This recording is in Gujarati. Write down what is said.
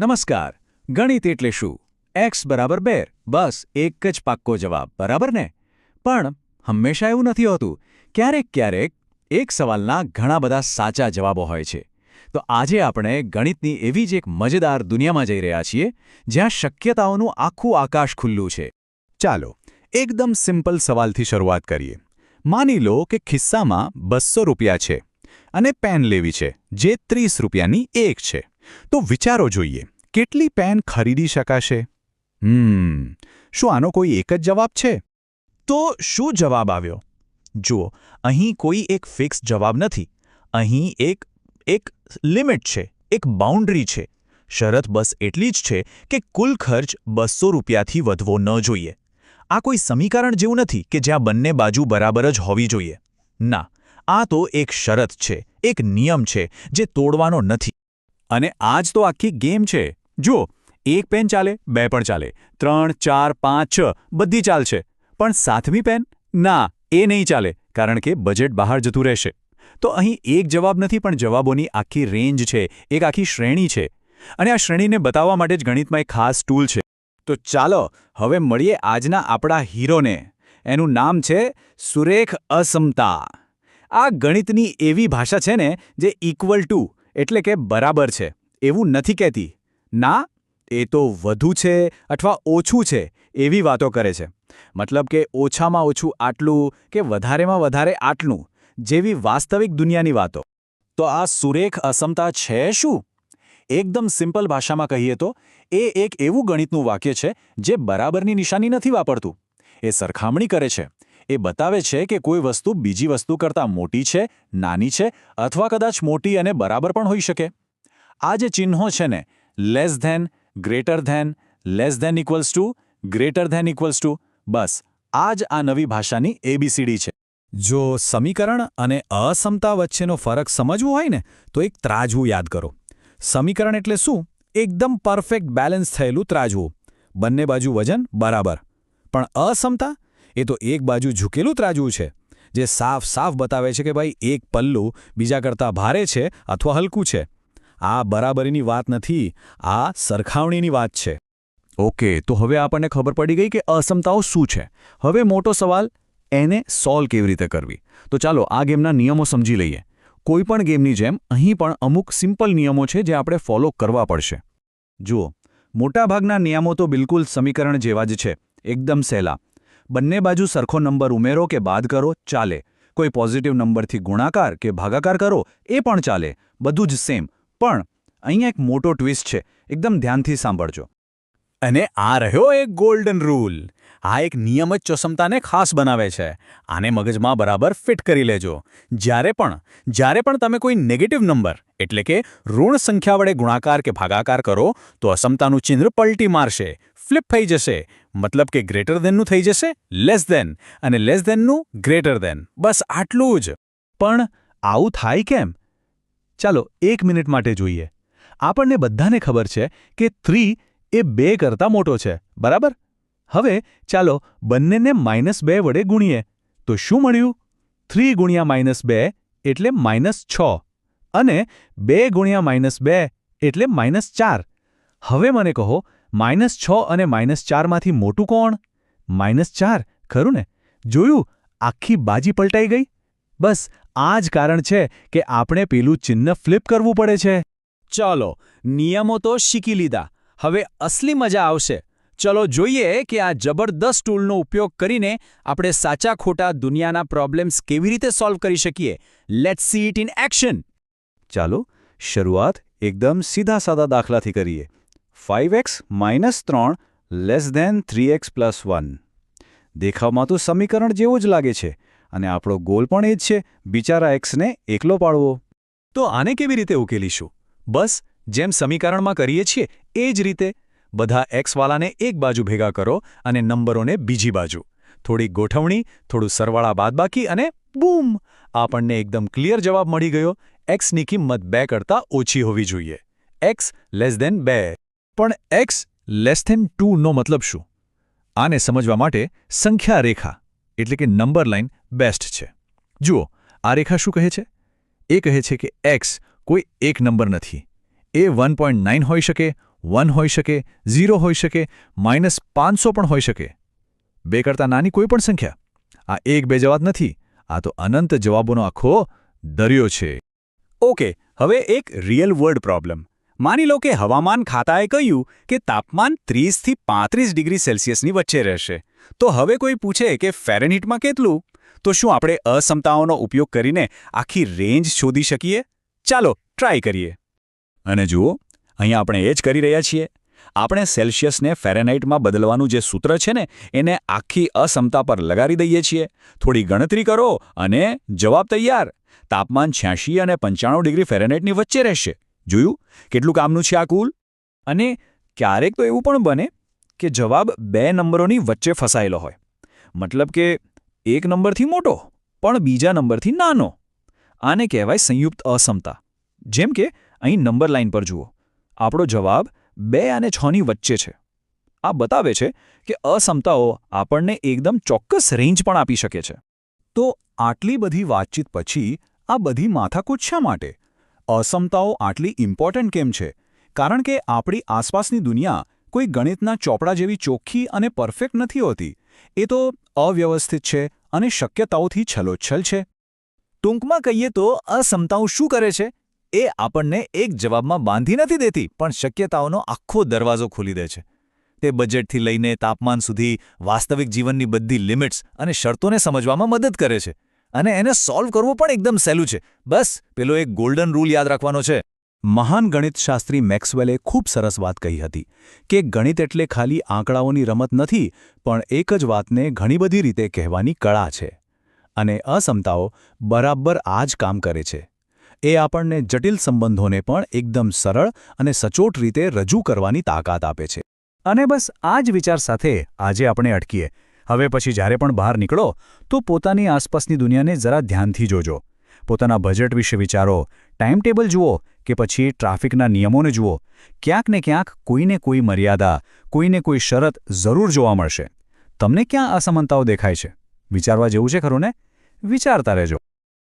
નમસ્કાર. ગણિત એટલે શું? એક્સ બરાબર બે. બસ, એક જ પાક્કો જવાબ. બરાબર ને? પણ હંમેશા એવું નથી હોતું. ક્યારેક ક્યારેક એક સવાલના ઘણા બધા સાચા જવાબો હોય છે. તો આજે આપણે ગણિતની એવી જ એક મજેદાર દુનિયામાં જઈ રહ્યા છીએ, જ્યાં શક્યતાઓનું આખું આકાશ ખુલ્લું છે. ચાલો, એકદમ સિમ્પલ સવાલથી શરૂઆત કરીએ. માની લો કે ખિસ્સામાં બસો રૂપિયા છે અને પેન લેવી છે, જે ત્રીસ રૂપિયાની એક છે. તો વિચારો જોઈએ, કેટલી પેન ખરીદી શકાશે? હમ, શું આનો કોઈ એક જ જવાબ છે? તો શું જવાબ આવ્યો? જુઓ, અહીં કોઈ એક ફિક્સ જવાબ નથી. અહીં એક એક લિમિટ છે, એક બાઉન્ડરી છે. શરત બસ એટલી જ છે કે કુલ ખર્ચ બસો રૂપિયાથી વધવો ન જોઈએ. આ કોઈ સમીકરણ જેવું નથી કે જ્યાં બંને બાજુ બરાબર જ હોવી જોઈએ. ના, આ તો એક શરત છે, એક નિયમ છે જે તોડવાનો નથી. અને આજ તો આખી ગેમ છે. જુઓ, એક પેન ચાલે, બે પણ ચાલે. ત્રણ, ચાર, પાંચ, છ, બધી ચાલશે. પણ સાતમી પેન? ના, એ નહીં ચાલે, કારણ કે બજેટ બહાર જતું રહેશે. તો અહીં એક જવાબ નથી, પણ જવાબોની આખી રેન્જ છે. એક આખી શ્રેણી છે. અને આ શ્રેણીને બતાવવા માટે જ ગણિતમાં એક ખાસ ટૂલ છે. તો ચાલો, હવે મળીએ આજના આપણા હીરોને. એનું નામ છે સુરેખ અસમતા. આ ગણિતની એવી ભાષા છે ને, જે ઇક્વલ ટુ એટલે કે બરાબર છે. એવું નથી કહેતી. ના, એ તો વધુ છે અથવા ઓછું છે એવી વાતો કરે છે. મતલબ કે ઓછામાં ઓછું આટલું કે વધારેમાં વધારે આટલું જેવી વાસ્તવિક દુનિયાની વાતો. તો આ સુરેખ અસમતા છે શું? એકદમ સિમ્પલ ભાષામાં કહીએ તો, એ એક એવું ગણિતનું વાક્ય છે જે બરાબરની નિશાની નથી વાપરતું. એ સરખામણી કરે છે. એ બતાવે છે કે કોઈ વસ્તુ બીજી વસ્તુ કરતાં મોટી છે, નાની છે અથવા કદાચ મોટી અને બરાબર પણ હોઈ શકે. આ જે ચિહ્નો છે ને less than greater than less than equals to greater than equals to બસ, આ જ આ નવી ભાષાની એબીસીડી છે. જો સમીકરણ અને અસમતા વચ્ચેનો ફરક સમજવો હોય ને, તો એક ત્રાજવું યાદ કરો. સમીકરણ એટલે શું? એકદમ પરફેક્ટ બેલેન્સ થયેલું ત્રાજવું. બંને બાજુ વજન બરાબર. પણ અસમતા એ તો એક બાજુ ઝૂકેલું ત્રાજવું છે, જે સાફ સાફ બતાવે છે કે ભાઈ એક પલ્લું બીજા કરતાં ભારે છે અથવા હલકું છે. આ બરાબરીની વાત નથી, આ સરખાવણીની વાત છે. ઓકે, તો હવે આપણને ખબર પડી ગઈ કે અસમતાઓ શું છે. હવે મોટો સવાલ, એને સોલ્વ કેવી રીતે કરવી? તો ચાલો આ ગેમના નિયમો સમજી લઈએ. કોઈપણ ગેમની જેમ, અહીં પણ અમુક સિમ્પલ નિયમો છે જે આપણે ફોલો કરવા પડશે. જુઓ, મોટાભાગના નિયમો તો બિલકુલ સમીકરણ જેવા જ છે. એકદમ સહેલા. બંને બાજુ સરખો નંબર ઉમેરો કે બાદ કરો, ચાલે. કોઈ પોઝિટિવ નંબરથી ગુણાકાર કે ભાગાકાર કરો, એ પણ ચાલે. બધું જ સેમ પણ, અહીંયા એક મોટો ટ્વિસ્ટ છે. એકદમ ધ્યાનથી સાંભળજો. અને આ રહ્યો એક ગોલ્ડન રૂલ આ એક નિયમ જ ચોસમતાને ખાસ બનાવે છે. આને મગજમાં બરાબર ફિટ કરી લેજો. જ્યારે પણ જ્યારે પણ તમે કોઈ નેગેટિવ નંબર, એટલે કે ઋણ સંખ્યા વડે ગુણાકાર કે ભાગાકાર કરો, તો અસમતાનું ચિહ્ન પલટી મારશે. ફ્લિપ થઈ જશે. મતલબ કે ગ્રેટર દેનનું થઈ જશે, લેસ દેન અને લેસ દેનનું ગ્રેટર દેન બસ આટલું જ. પણ આવું થાય કેમ? ચાલો એક મિનિટ માટે જોઈએ. આપણને બધાને ખબર છે કે થ્રી એ બે કરતાં મોટો છે. બરાબર? હવે ચાલો બંનેને માઇનસ બે વડે ગુણીએ. તો શું મળ્યું? થ્રી ગુણ્યા માઇનસ બે એટલે માઇનસ છ. અને બે ગુણ્યા માઇનસ બે એટલે માઇનસ ચાર. હવે મને કહો માઇનસ છ અને માઇનસ ચારમાંથી મોટું કોણ? માઇનસ ચાર. ખરું ને? જોયું? આખી બાજી પલટાઈ ગઈ? બસ, આ જ કારણ છે કે આપણે પેલું ચિહ્ન ફ્લિપ કરવું પડે છે. ચાલો, નિયમો તો શીખી લીધા. હવે અસલી મજા આવશે. ચલો જોઈએ કે આ જબરદસ્ત ટૂલનો ઉપયોગ કરીને આપણે સાચા ખોટા દુનિયાના પ્રોબ્લેમ્સ કેવી રીતે સોલ્વ કરી શકીએ. Let's see it in action ચાલો, શરૂઆત એકદમ સીધા સાદા દાખલાથી કરીએ. ફાઇવ એક્સ માઇનસ ત્રણ less than three x plus one દેખાવમાં તો સમીકરણ જેવું જ લાગે છે અને આપણો ગોલ પણ એ જ છે, બિચારા એક્સને એકલો પાડવો. તો આને કેવી રીતે ઉકેલીશું? બસ, જેમ સમીકરણમાં કરીએ છીએ, એ જ રીતે. બધા એક્સવાલાને એક બાજુ ભેગા કરો અને નંબરોને બીજી બાજુ. થોડી ગોઠવણી, થોડું સરવાળા બાદબાકી અને બૂમ! આપણને એકદમ ક્લિયર જવાબ મળી ગયો. એક્સની કિંમત બે કરતાં ઓછી હોવી જોઈએ. એક્સ લેસ દેન બે. પણ એક્સ લેસ ધેન ટુનો મતલબ શું? આને સમજવા માટે સંખ્યા રેખા, એટલે કે નંબર લાઇન બેસ્ટ છે. જુઓ, આ રેખા શું કહે છે? એ કહે છે કે એક્સ કોઈ એક નંબર નથી. એ વન હોઈ શકે વન હોઈ શકે ઝીરો હોઈ શકે માઇનસ પાંચસો પણ હોઈ શકે. બે કરતાં નાની કોઈ પણ સંખ્યા. આ એક બે જવાબ નથી. આ તો અનંત જવાબોનો આખો દરિયો છે. ઓકે, હવે એક રિયલ વર્લ્ડ પ્રોબ્લેમ માની લો કે હવામાન ખાતાએ કહ્યું કે તાપમાન 30 થી પાંત્રીસ ડિગ્રી સેલ્સિયસની વચ્ચે રહેશે. તો હવે કોઈ પૂછે કે ફેરનહીટમાં કેટલું? તો શું આપણે અસમતાઓનો ઉપયોગ કરીને આખી રેન્જ શોધી શકીએ? ચાલો, ટ્રાય કરીએ. અને જુઓ, અહીંયા આપણે એ જ કરી રહ્યા છીએ. આપણે સેલ્સિયસને ફેરેનહાઇટમાં બદલવાનું જે સૂત્ર છે ને, એને આખી અસમતા પર લગાડી દઈએ છીએ. થોડી ગણતરી કરો અને જવાબ તૈયાર. તાપમાન છ્યાસી અને પંચાણું ડિગ્રી ફેરેનહાઇટની વચ્ચે રહેશે. જોયું? કેટલું કામનું છે આ કુલ? અને ક્યારેક તો એવું પણ બને કે જવાબ બે નંબરોની વચ્ચે ફસાયેલો હોય. મતલબ કે એક નંબરથી મોટો, પણ બીજા નંબરથી નાનો. આને કહેવાય સંયુક્ત અસમતા. જેમ કે, અહીં નંબર લાઇન પર જુઓ. આપણો જવાબ બે અને છની વચ્ચે છે. આ બતાવે છે કે અસમતાઓ આપણને એકદમ ચોક્કસ રેન્જ પણ આપી શકે છે. તો આટલી બધી વાતચીત પછી આ બધી માથાકૂટ શા માટે? અસમતાઓ આટલી ઇમ્પોર્ટન્ટ કેમ છે? કારણ કે આપણી આસપાસની દુનિયા કોઈ ગણિતના ચોપડા જેવી ચોખ્ખી અને પરફેક્ટ નથી હોતી. એ તો અવ્યવસ્થિત છે અને શક્યતાઓથી છલોછલ છે. ટૂંકમાં કહીએ તો અસમતાઓ શું કરે છે? એ આપણને એક જવાબમાં બાંધી નથી દેતી, પણ શક્યતાઓનો આખો દરવાજો ખોલી દે છે. તે બજેટથી લઈને તાપમાન સુધી વાસ્તવિક જીવનની બધી લિમિટ્સ અને શરતોને સમજવામાં મદદ કરે છે. અને એને સોલ્વ કરવું પણ એકદમ સહેલું છે. બસ, પેલો એક ગોલ્ડન રૂલ યાદ રાખવાનો છે. મહાન ગણિતશાસ્ત્રી મેક્સવેલે ખૂબ સરસ વાત કહી હતી કે ગણિત એટલે ખાલી આંકડાઓની રમત નથી, પણ એક જ વાતને ઘણી બધી રીતે કહેવાની કળા છે. અને અસમતાઓ બરાબર આ જ કામ કરે છે. એ આપણને જટિલ સંબંધોને પણ એકદમ સરળ અને સચોટ રીતે રજૂ કરવાની તાકાત આપે છે. અને બસ આ જ વિચાર સાથે આજે આપણે અટકીએ. હવે પછી જ્યારે પણ બહાર નીકળો, તો પોતાની આસપાસની દુનિયાને જરા ધ્યાનથી જોજો. પોતાના બજેટ વિશે વિચારો. ટાઈમ ટેબલ જુઓ કે પછી ટ્રાફિકના નિયમોને જુઓ. ક્યાંક ને ક્યાંક કોઈને કોઈ મર્યાદા, કોઈને કોઈ શરત જરૂર જોવા મળશે. તમને ક્યાં અસમાનતાઓ દેખાય છે? વિચારવા જેવું છે ખરું ને? વિચારતા રહેજો.